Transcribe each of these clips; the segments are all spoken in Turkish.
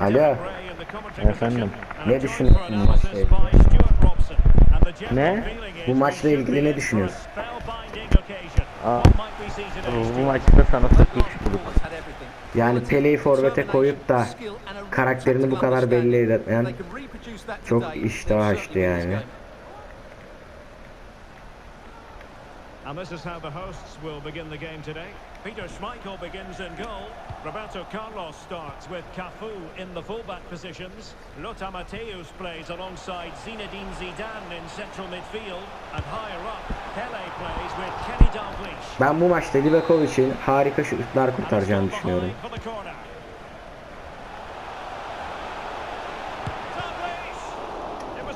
Alo. Efendim? Ne düşünüyorsun bu maçla ilgili? Ne? Bu maçla ilgili ne düşünüyorsun? Aa, bu maçta sana sıkıştırdık. Yani Pele'yi forvete koyup da karakterini bu kadar belli etmeyen çok iştah açtı yani. And this is how the hosts will begin the game today. Peter Schmeichel begins in goal. Roberto Carlos starts with Cafu in the fullback positions. Lothar Matthäus plays alongside Zinedine Zidane in central midfield. And higher up, Pele plays with Kenny Dalglish. Ben bu maçta Livakovic'in harika şutlar kurtaracağını düşünüyorum.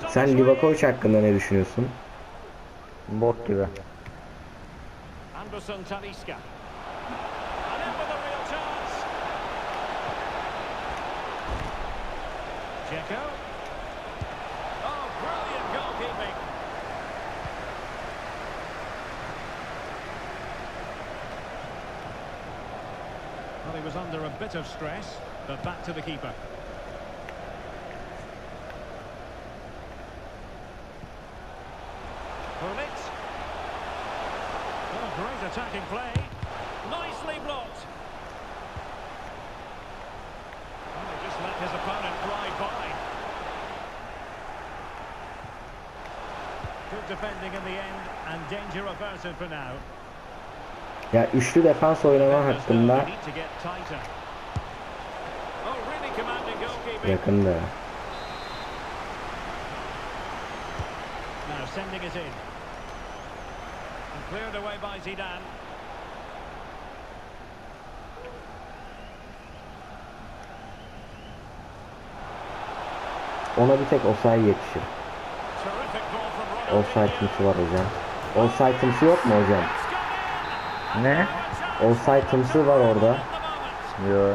Sen Livakovic hakkında ne düşünüyorsun? Bok gibi. Anderson Talisca. And in with a real chance. Oh, brilliant goalkeeping. Well, he was under a bit of stress, but back to the keeper. Attacking play. Nicely blocked. Well, he just let his opponent glide by. Good defending in the end, and danger averted for now. Ya üçlü defans oynama hakkında need to get tighter. Oh, really commanding goalkeeping. yakında. Now sending it in. Cleared away by Zidane. Ona bir tek Osay yetişir. Offside'ımsı var hocam. Offside'ımsı yok mu hocam? Ne? Offside'ımsı var orada. Yo.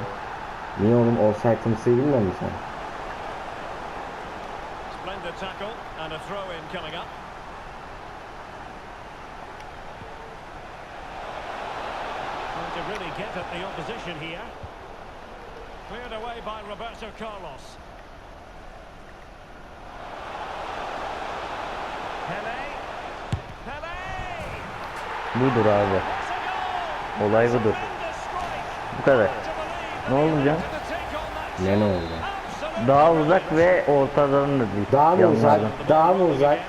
Niye oğlum offside'ımsıyı bilmiyor musun sen? Splendid tackle and a throw in coming up. Get at the opposition here. Cleared away by Roberto Carlos. Pele. Pele. Budur abi. Olay budur. Bu kadar. Ne that Ne ne oldu? Daha uzak ve ortadan da değil. Daha mı uzak? Daha mı uzak? 2-0.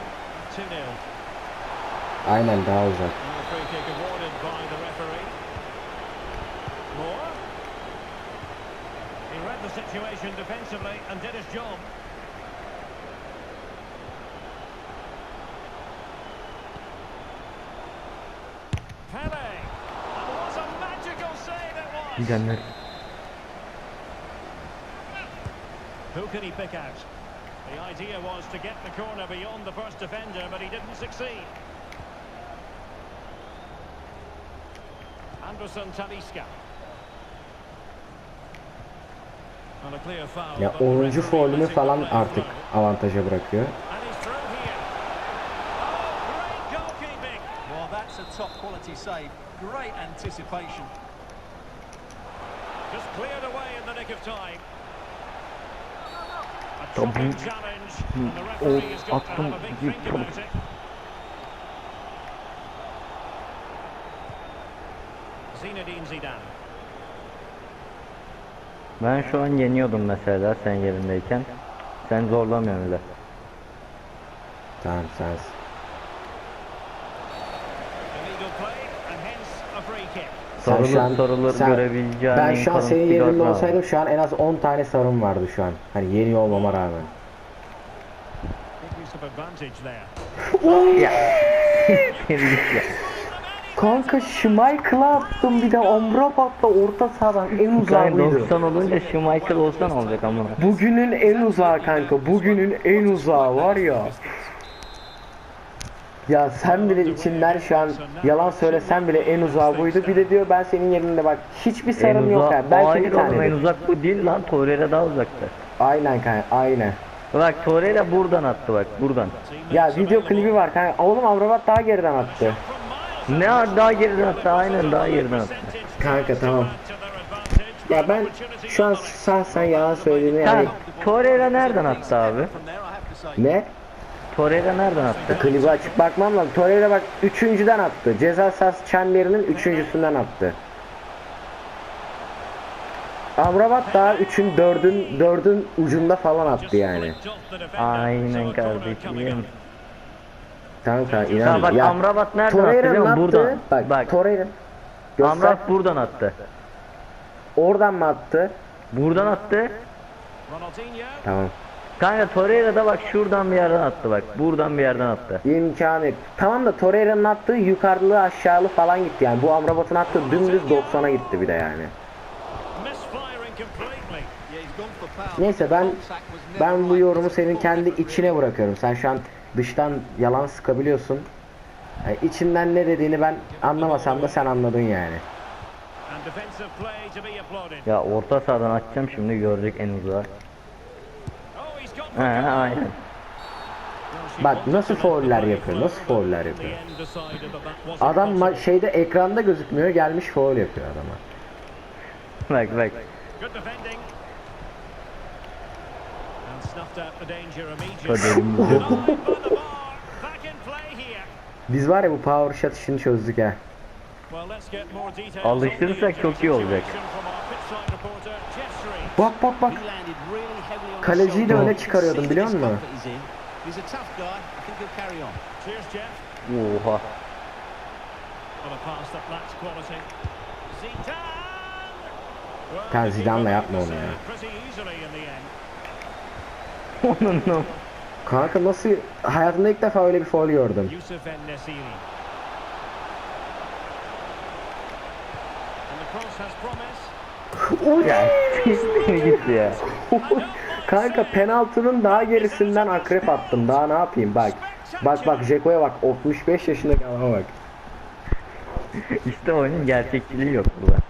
Aynen daha uzak. Situation defensively and did his job. Pele. What a magical save it was. Gidenler. Who can he pick out? The idea was to get the corner beyond the first defender, but he didn't succeed. Anderson Talisca. Ya but the 10. referee faulünü falan artık avantaja bırakıyor. And he's through here. Great goalkeeping. Well, that's a top quality save. Great anticipation. Just cleared away in the nick of time. A Tabii. shocking challenge, and the O attım it. Zinedine Zidane. Ben şu an yeniyordum mesela sen yerindeyken. Sen zorlamıyorsun öyle. Tamam sensin. Şu Sarılır an- sarılır sen- görebileceğin Ben en şu an senin yerinde abi. olsaydım şu an en az 10 tane sarım vardı şu an. Hani yeni olmama rağmen. There. Tebrikler. Kanka Schmeichel'a attım bir de Amrabat'la orta sahadan en Yani buydu. 90 olunca şu Michael olsan olacak amına. Bugünün en uzağı kanka. Bugünün en uzağı var ya. Ya sen bile içinden şu an yalan söylesen bile en uzağı buydu. Bir de diyor ben senin yerinde bak hiçbir sarım yok ha. Belki Hayır bir oğlum en tane. uzak bu değil lan. Torreira daha uzaktı. Aynen kanka aynen. Bak Torreira buradan attı bak buradan. Ya video klibi var kanka. Oğlum Amrabat daha geriden attı. Ne daha geriden attı aynen daha geriden attı. Kanka tamam. Ya ben şu an şahsen yalan söylediğini yani Torreira nereden attı abi? Ne? Torreira nereden attı? Klibi açıp bakmam lazım. Torreira bak üçüncüden attı. Ceza sahası çemberinin üçüncüsünden attı. Amrabat daha üçün dördün dördün ucunda falan attı yani. Aynen kardeşim. Kanka inan. Ya bak Amrabat nereden attı attı. Buradan. Bak, Bak. Torreira. Göster. Amrabat buradan attı. Oradan mı attı? Buradan attı. Tamam. Kanka Torreira da bak şuradan bir yerden attı bak. Buradan bir yerden attı. İmkanı yok. Tamam da Torreira'nın attığı yukarılı aşağılı falan gitti yani. Bu Amrabat'ın attığı dümdüz 90'a gitti bir de yani. Neyse ben ben bu yorumu senin kendi içine bırakıyorum. Sen şu an dıştan yalan sıkabiliyorsun. Yani içinden ne dediğini ben anlamasam da sen anladın yani. Ya orta sahadan atacağım şimdi görecek en uzağa. He aynen. Bak nasıl fauller yapıyor, nasıl fauller yapıyor. Adam şeyde ekranda gözükmüyor gelmiş foul yapıyor adama. Bak bak. Here. Biz var ya bu power shot işini çözdük ha. Alıştırırsak çok iyi olacak. Bak bak bak. Kaleciyi de öne çıkarıyordum biliyor musun? Oha. On a pass that lacks quality. Zidane. Well, Sen the keeper Zidane'la made yapma onu ya. Onun o. Kanka nasıl hayatımda ilk defa öyle bir foul gördüm. İşte gitti ya. Kanka penaltının daha gerisinden akrep attım. Daha ne yapayım bak. Bak bak Jeko'ya bak 65 yaşındaki adama bak. İşte oyunun gerçekçiliği yok burada.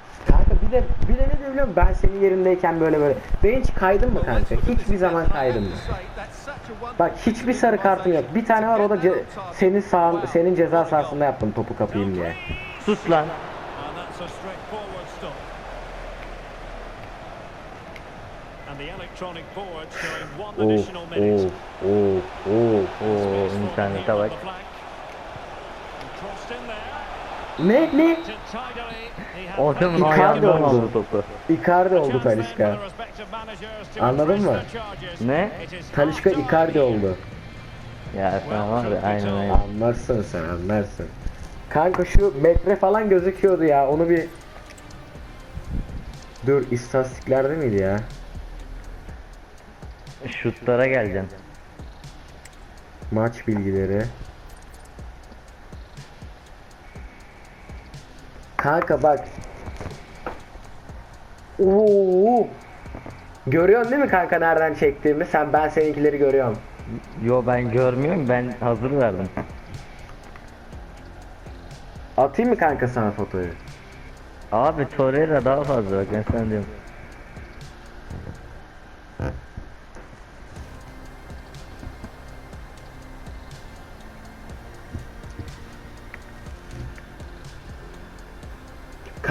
Bir de bir de ne diyor biliyor musun? Ben senin yerindeyken böyle böyle. Ben hiç kaydım mı kanka? Hiçbir zaman kaydım mı? Bak hiçbir sarı kartım yok. Bir tane var o da ce- senin sağ senin ceza sahasında yaptım topu kapayım diye. Sus lan. Oh oh oh oh. İnternete on bak. Ne ne? To tidily. He had O adamın Icardi ayağından oldu. aldı topu. Icardi oldu Talişka. Anladın mı? Ne? Talişka Icardi oldu. Ya sen var ya aynen aynen. Anlarsın sen anlarsın. Kanka şu metre falan gözüküyordu ya onu bir Dur istatistiklerde miydi ya? Şutlara geleceksin. Maç bilgileri. Kanka bak. Oo. Görüyorsun değil mi kanka nereden çektiğimi? Sen ben seninkileri görüyorum. Yo ben görmüyorum ben hazır verdim. Atayım mı kanka sana fotoğrafı? Abi Torreira daha fazla bak ben sana diyorum.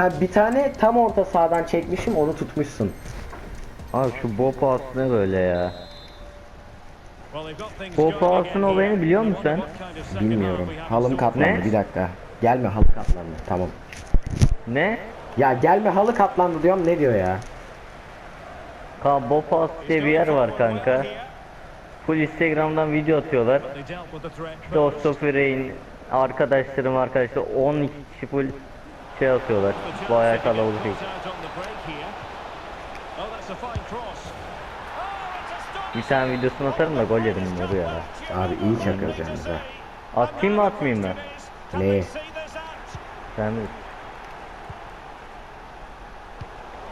Ka- Bir tane tam orta sahadan çekmişim onu tutmuşsun. Abi şu Bopa ne böyle ya. Paulson again olayını biliyor musun sen? Bilmiyorum. Halım katlandı Ne? bir dakika. Gelme halı katlandı tamam. Ne? Ya gelme halı katlandı diyorum ne diyor ya? Ha Bopa diye bir yer var kanka. Full Instagram'dan video atıyorlar. İşte o first. Sofire'in arkadaşlarım arkadaşlar 12 kişi full şey atıyorlar. To get kalabalık. here. Oh, that's a fine cross. Oh. Bir tane videosunu atarım da gol yedim bunu ya. Abi iyi çakıyoruz yalnız ha. Atayım mı atmayayım mı? Ne? Sen de-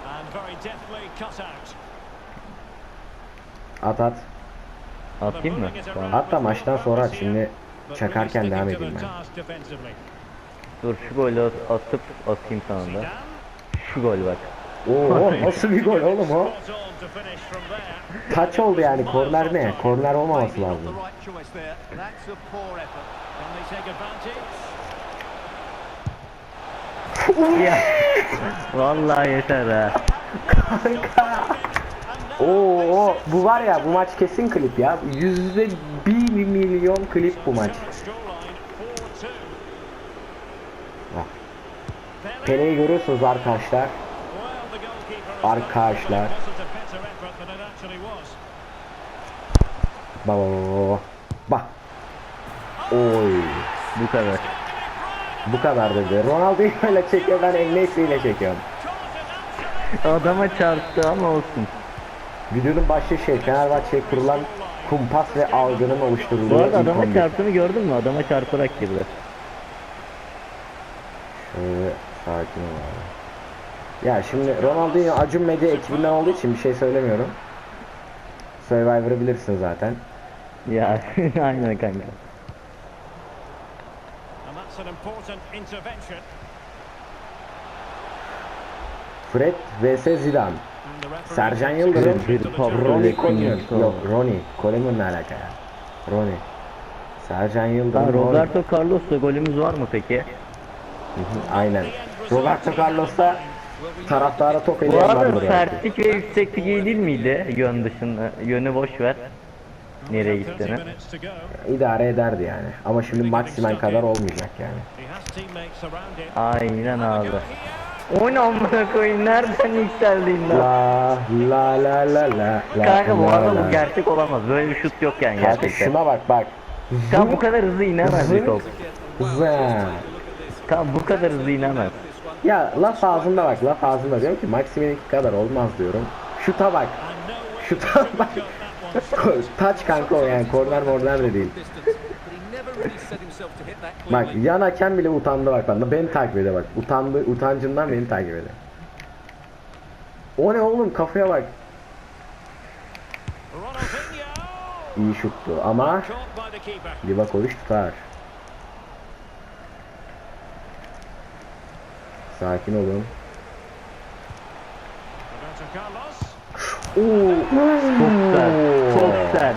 And very deftly cut out. At at. atayım mı? At da maçtan sonra at şimdi çakarken devam edeyim ben. Dur şu golü at- atıp atayım sana da. Şu gol bak. Oo nasıl bir gol oğlum o? Taç oldu yani korner ne? Korner olmaması lazım. Ya. Vallahi yeter ha. Kanka. Oo, bu var ya bu maç kesin klip ya. Yüzde bir milyon klip bu maç. Bak. Pele'yi görüyorsunuz arkadaşlar. Arkadaşlar. Bak bak. Oy. Bu kadar. Bu kadar dedi. Ronaldo'yu öyle çekiyor ben Enes'i ile çekiyorum. Adama çarptı ama olsun. Videonun başlığı şey Fenerbahçe'ye kurulan kumpas ve algının oluşturulduğu Bu arada adama 11. çarptığını gördün mü? Adama çarparak girdi. Şöyle sakin ol abi. Ya şimdi Ronaldinho Acun Medya ekibinden olduğu için bir şey söylemiyorum. Survivor'ı bilirsin zaten. Ya aynen kanka. Fred vs Zidane. Sercan Yıldırım, Ronnie kuyruğu. Yok Ronnie. Koeman ne alaka ya? Ronnie. Sercan Ha, Yıldırım. Ronnie. Roberto Carlos'la golümüz var mı peki? Aynen. Roberto Carlos'ta taraftara top Bu ediyor arada sertlik ve yükseklik iyi değil miydi? Yön dışında. Yönü boş ver. Nereye 30 gittiğini. İdare ederdi yani. Ama şimdi Maximen kadar olmayacak yani. Aynen abi. O ne amına koyayım nereden yükseldin lan? La la la la la la Kanka bu la arada la. bu gerçek olamaz. Böyle bir şut yok yani Kanka gerçekten. şuna bak bak. Kan bu kadar hızlı inemez bir top. Zın. Kan bu kadar hızlı inemez. Ya laf ağzımda bak laf ağzımda diyorum ki Maximen'inki kadar olmaz diyorum. Şuta bak. Şuta bak. Taç kanka o yani korner morner de değil. Bak yan hakem bile utandı bak bana. Beni takip ediyor bak. Utandı, utancından beni takip ediyor. O ne oğlum kafaya bak. İyi şuttu ama. Livakovic tutar. Sakin olun. Oo. Çok sert. Çok sert.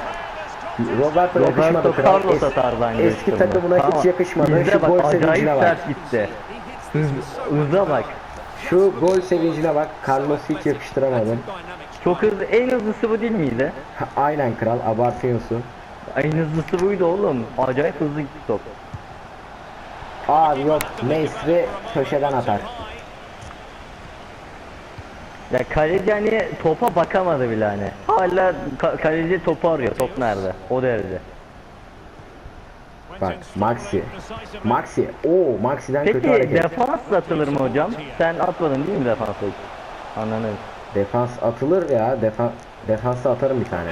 Roberto, Roberto. Carlos atar bence. eski takımına buna. hiç yakışmadı. bizde Şu bak, gol acayip sevincine bak. sert gitti. Hız, hıza bak. Şu gol sevincine bak. Carlos hiç yakıştıramadım. Çok hızlı. En hızlısı bu değil miydi? Ha, Aynen kral abartıyorsun. En hızlısı buydu oğlum. Acayip hızlı gitti top. Abi yok Mesri köşeden atar. Ya kaleci hani topa bakamadı bile hani. Hala ka- kaleci topu arıyor. Top nerede? O derece. Bak Maxi. Maxi. Oo Maxi'den kötü Peki hareket. defans atılır mı hocam? Sen atmadın değil mi defansa hiç? Anladım. Defans atılır ya. Defans defansa atarım bir tane.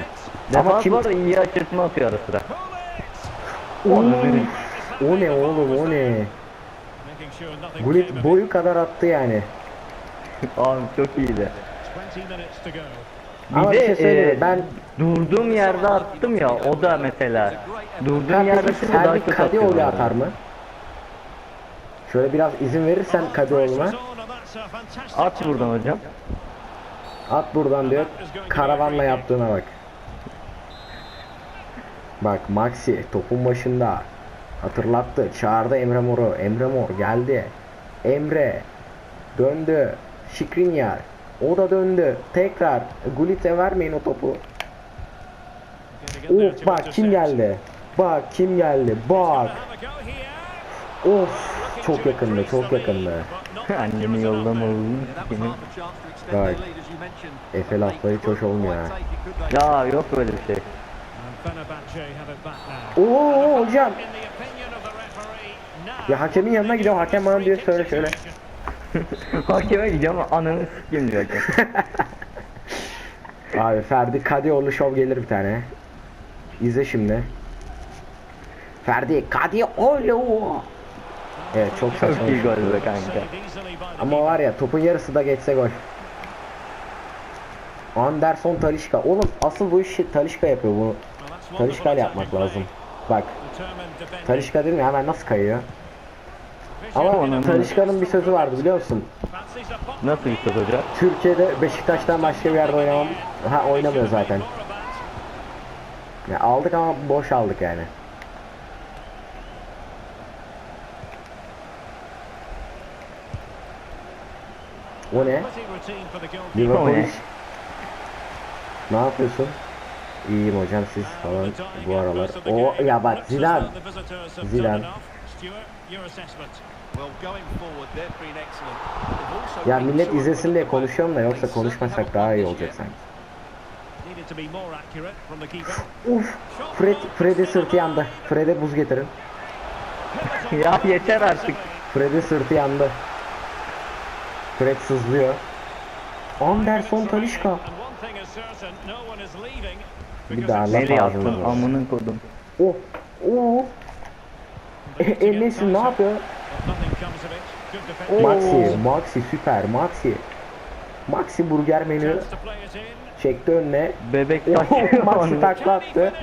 Ama Defans kim var iyi açırtma atıyor ara sıra. O ne oğlum o ne? Gullit boyu kadar attı yani. Abi çok iyiydi. 20 minutes to go. Ama Bir bir de şey söyleyeyim mi? e, Ben durduğum yerde attım ya o da mesela. Durduğum yerde atınca daha kötü Kadioğlu atar mı? Şöyle biraz izin verirsen Kadioğlu'na. At buradan hocam. At buradan diyor. Karavanla yaptığına bak. Bak Maxi topun başında. Hatırlattı. Çağırdı Emre Mor'u. Emre Mor geldi. Emre. Döndü. Şikrinyar. O da döndü. Tekrar. Gullit'e vermeyin o topu. Of bak kim geldi. Bak kim geldi. Bak. Of. Çok yakındı. Çok yakındı. Annemi yollamalıyım. That was Benim. mentioned. Efe lafları hoş olmuyor ha. Ya yok böyle bir şey. Oo hocam. Ya hakemin yanına gidiyor. Hakem bana diyor söyle şöyle. Hakeme gideceğim ama ananı sikeyim diyor. Abi Ferdi Kadioğlu şov gelir bir tane. İzle şimdi. Ferdi Kadioğlu. Evet çok saçma. Çok iyi bir gol be kanka. Ama var ya topun yarısı da geçse gol. Anderson Talişka. Oğlum asıl bu işi Talişka yapıyor bunu. Talişka ile yapmak lazım. Bak Talişka değil mi hemen nasıl kayıyor. Ama Onun- Talişka'nın bir sözü vardı biliyor musun? Nasıl bir söz hocam? Türkiye'de Beşiktaş'tan başka bir yerde oynamam. Ha oynamıyor zaten. Ya aldık ama boş aldık yani. O ne? Ne? Ne yapıyorsun? İyiyim hocam siz falan bu aralar. O ya bak Zidane. Zidane. Ya millet izlesin diye konuşuyorum da yoksa konuşmasak daha iyi olacak sanki. Uf. Fred, Fred'in sırtı yandı. Fred'e buz getirin. Ya yeter artık. Fred'in sırtı yandı. Fred sızlıyor. Anderson Talişka. Bir daha laf Nereye attın amının kodum. Oh. Oh. Enes'in ne yapıyor? Maxi, Maxi süper, Maxi. Maxi burger menü çekti önüne. Bebek Oh, takıyor Maxi onu. takla attı.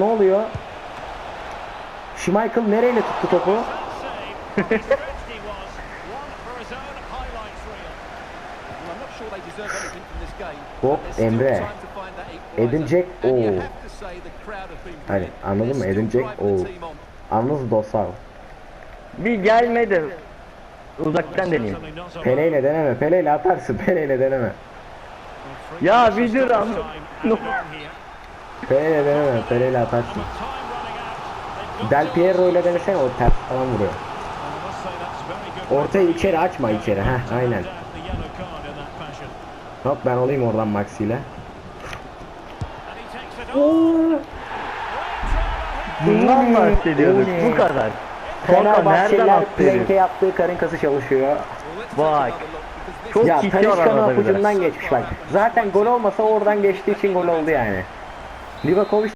ne oluyor? Schmeichel nereyle tuttu topu? Say the crowd have been Hani anladın mı? Edin team on. Anladınız dostlar. Bir gelmedi. Uzaktan alone. Peleyle deneme, Peleyle atarsın, Peleyle deneme. Ya bir dur here. Peleyle deneme, Peleyle atarsın. Del Piero ile denesene o ters falan vuruyor. Ortayı içeri açma içeri, heh aynen. Hop ben olayım oradan Maxi ile. Bundan bahsediyorduk. Bu kadar. Kanka nereden Fenerbahçeliler? Plank'e yaptığı karın kası çalışıyor. Bak. Çok Ya biraz. apucundan geçmiş bak. Zaten gol olmasa oradan geçtiği için gol oldu yani. Livakovic